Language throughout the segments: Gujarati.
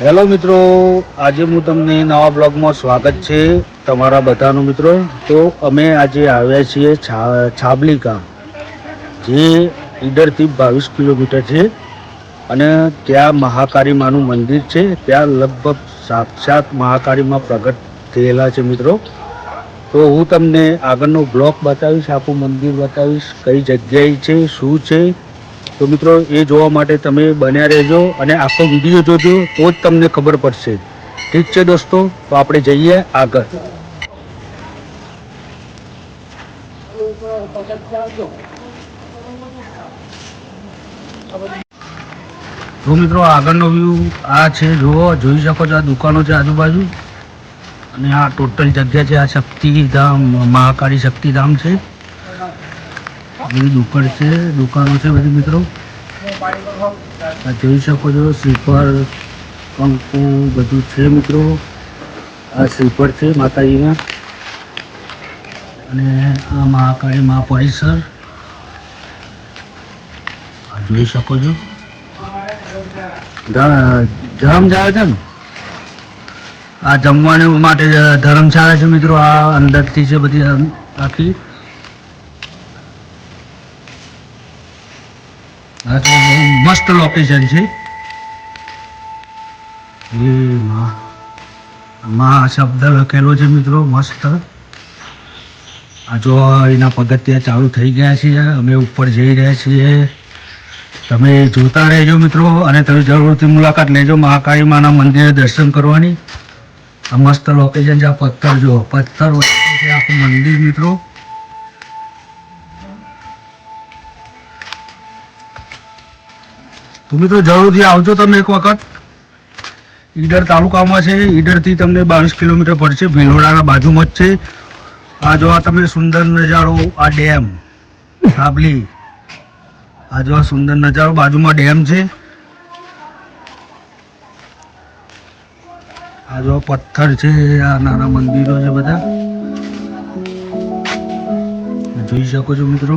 હેલો મિત્રો, આજે હું તમને નવા બ્લોગમાં સ્વાગત છે તમારા બધાનું મિત્રો. તો અમે આજે આવ્યા છીએ છાબલી ગામ, જે ઈડરથી બાવીસ કિલોમીટર છે અને ત્યાં મહાકાળી માનું મંદિર છે. ત્યાં લગભગ સાક્ષાત મહાકાળીમાં પ્રગટ થયેલા છે મિત્રો. તો હું તમને આગળનો બ્લોગ બતાવીશ, આખું મંદિર બતાવીશ, કઈ જગ્યાએ છે, શું છે તો મિત્રો, એ જોવા માટે તમે બન્યા રહેજો અને આખો વીડિયો જોજો, તો જ તમને ખબર પડશે. ઠીક છે દોસ્તો, તો આપણે જઈએ આગળ. તો મિત્રો, આગળનો વ્યૂ આ છે, જુઓ, જોઈ શકો છો આ દુકાનો છે આજુબાજુ. અને આ ટોટલ જગ્યા છે, આ શક્તિધામ, મહાકાળી શક્તિધામ છે. બધી દુકાન છે, દુકાનો છે બધી મિત્રો. આ જોઈ શકો છો સ્લીપર કંકુ, બધું છે મિત્રો. આ સ્લીપર છે માતાજીના. અને આ મહાકાળી મા પરિસર. જોઈ શકો છો. ધ- જાય છે ને? આ જમવાની માટે ધર્મશાળા છે મિત્રો, આ અંદરથી છે બધી આખી. તો મસ્ત લોકેશન છે. એ માં શબ્દ લખેલો છે મિત્રો, મસ્ત. આ જો એના પગથિયા ચાલુ થઈ ગયા છે અમે ઉપર જઈ રહ્યા છીએ. તમે જોતા રહેજો મિત્રો, અને તમે જરૂરથી મુલાકાત લેજો મહાકાળી માના મંદિરે દર્શન કરવાની. આ મસ્ત લોકેશન છે, આ પથ્થર જો, પથ્થર આખું મંદિર મિત્રો. તો મિત્રો જરૂરથી આવજો તમે એક વખત. ઈડર તાલુકામાં છે, ઈડરથી તમને બાવીસ કિલોમીટર પડશે ભીલોડાના બાજુમાં જ છે. આ જો આ તમે સુંદર નજારો, આ ડેમ સાબલી આ જો આ સુંદર નજારો બાજુમાં ડેમ છે. આ જો પથ્થર છે, આ નાના મંદિરો છે બધા. જોઈ શકો છો મિત્રો?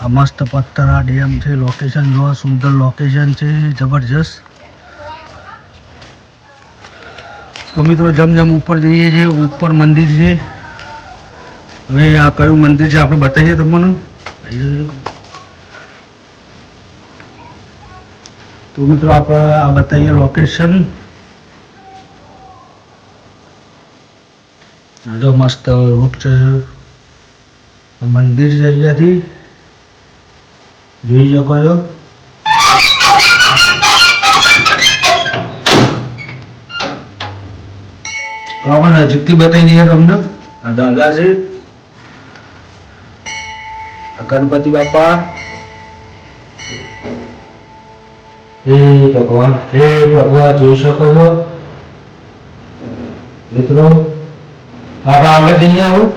આ મસ્ત પથ્થર ડેમ છે લોકેશન જો સુંદર લોકેશન છે, જબરજસ્ત. તો મિત્રો જેમ જેમ ઉપર જઈએ છીએ, ઉપર મંદિર છે. હવે આ કયું મંદિર છે આપણે બતાવીએ તમને. તો મિત્રો આપણે આ બતાવીએ લોકેશન જો મસ્ત રૂટ છે. મંદિર છે અહીંયાથી. જોઈ શકો છો. આપણે નજીકથી બતાવી દઈએ તમને. દાદા ગણપતિ બાપા. હે ભગવાન હે ભગવાન, જોઈ શકો છો. મિત્રો આપણે આગળ જઈએ આવો.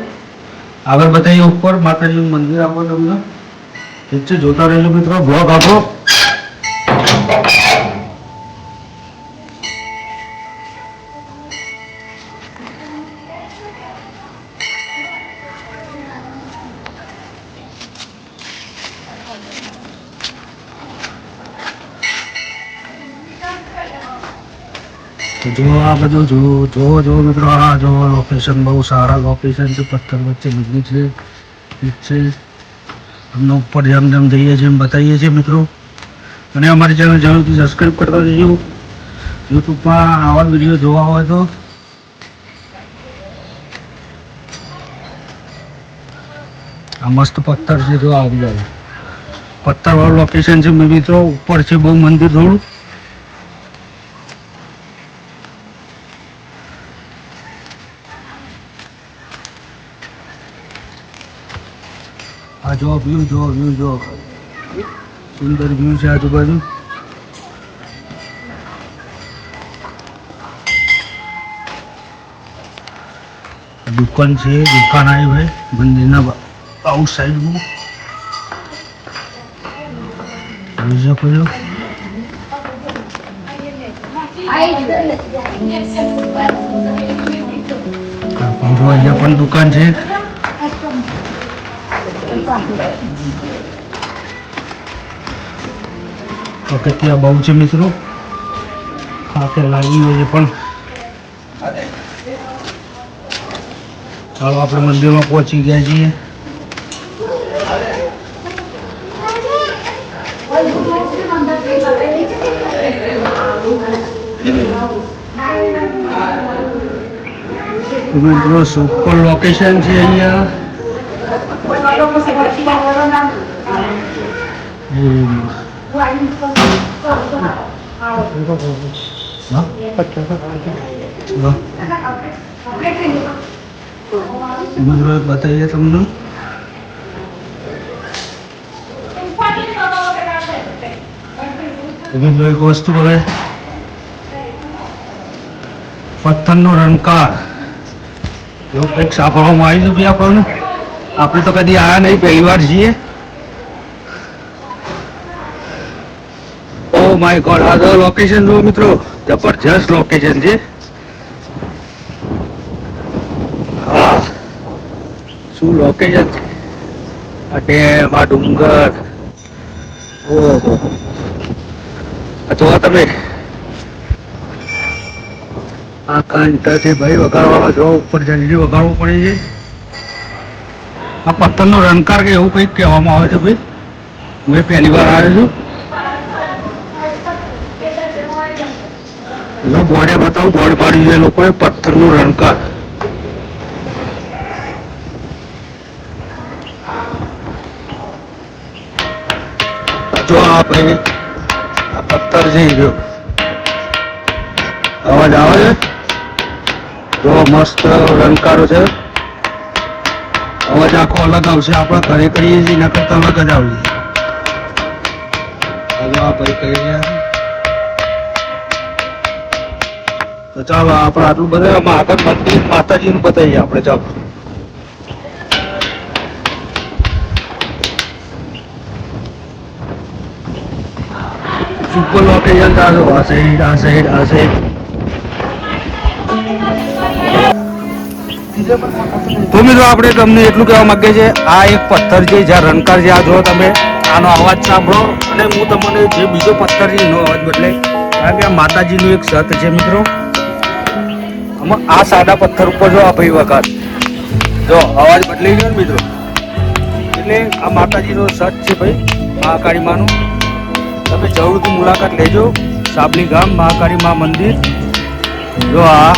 આગળ બતાવીએ ઉપર, માતાજીનું મંદિર આપો તમને. ઠીક છે જોતા રહેજો મિત્રો, બ્લોગ આપો તો જો આ બધું જો જો જો બહુ સારા લોકેશન છે, પથ્થર વચ્ચે મંદિર છે, ઠીક છે. અમને ઉપર જેમ જેમ જઈએ છીએ એમ બતાવીએ છીએ મિત્રો. અને અમારી ચેનલ જરૂરથી સબસ્ક્રાઈબ કરતા જજો. યુટ્યુબમાં આવા વીડિયો જોવા હોય તો. આ મસ્ત પથ્થર છે તો આવી જાય પથ્થરવાળું લોકેશન છે મિત્રો. ઉપર છે બહુ મંદિર થોડું. જો વ્યૂ જો વ્યૂ જો. સુંદર વ્યૂ છે આજુબાજુ. દુકાન છે દુકાન આવી ભાઈ મંદિરના આઉટ સાઈડમાં જોઈ શકો છો. જો અહીંયા પણ દુકાન છે. પગથિયા બહુ છે મિત્રો. સાથે લાગી હોય છે પણ. ચાલો, આપણે મંદિરમાં પહોંચી ગયા છીએ. મિત્રો સુપર લોકેશન છે અહીંયા. એક બતાવીએ તમને બીજો એક વસ્તુ હવે પથ્થરનો રણકાર. એવું કંઈક સાંભળવામાં આવ્યું હતું આપણને? આપણે તો કદી આયા નહીં, પહેલી વાર છીએ. ઓ માય ગોડ આ તો લોકેશન જુઓ મિત્રો. જબરજસ્ત લોકેશન છે. શું લોકેશન છે? અને આ ડુંગર. ઓહો. જોવા તમે. આ કાંટા છે ભાઈ વગાડવા જો ઉપર જલ્દી વગાડવું પડે છે. આ પથ્થરનો રણકાર કે એવું કંઈક કહેવામાં આવે છે ભાઈ? હું એ પહેલી વાર આવ્યો છું. બોર્ડે બતાવું, બોર્ડ પાડ્યું છે લોકોએ પથ્થરનું રણકાર. જો આ ભાઈ, આ પથ્થર જઈ ગયો અવાજ આવે છે? જો મસ્ત રણકારો છે. અવાજ આખો અલગ આવશે. આપણે ઘરે કરીએ છીએ એના કરતા અલગ જ આવશે હવે આ ભાઈ રહ્યા તો ચાલો આપણે આટલું બધા આગળ મંદિર માતાજીનું બતાવીએ આપણે ચાલો. સુપર લોકેશન ચાલો આ સાઈડ આ સાઈડ આ સાઈડ તો મિત્રો આપણે તમને એટલું કહેવા માંગીએ છીએ, આ એક પથ્થર છે, જ્યાં રણકાર છે. આ જો તમે, આનો અવાજ સાંભળો અને હું તમને જે બીજો પથ્થર છે, એનો અવાજ બદલે. કારણ કે આ માતાજીનું એક સત છે મિત્રો. આમાં આ સાદા પથ્થર ઉપર જો આ ભાઈ વખત જો, અવાજ બદલાઈ ગયો મિત્રો. એટલે આ માતાજીનો સત છે ભાઈ, મહાકાળી માનું. તમે જરૂરથી મુલાકાત લેજો. સાબલી ગામ, મહાકાળી મા મંદિર. જો આ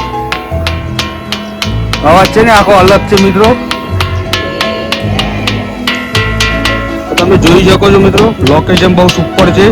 અવાજ છે ને આખો અલગ છે મિત્રો? તમે જોઈ શકો છો, મિત્રો? લોકેશન બહુ સુપર છે.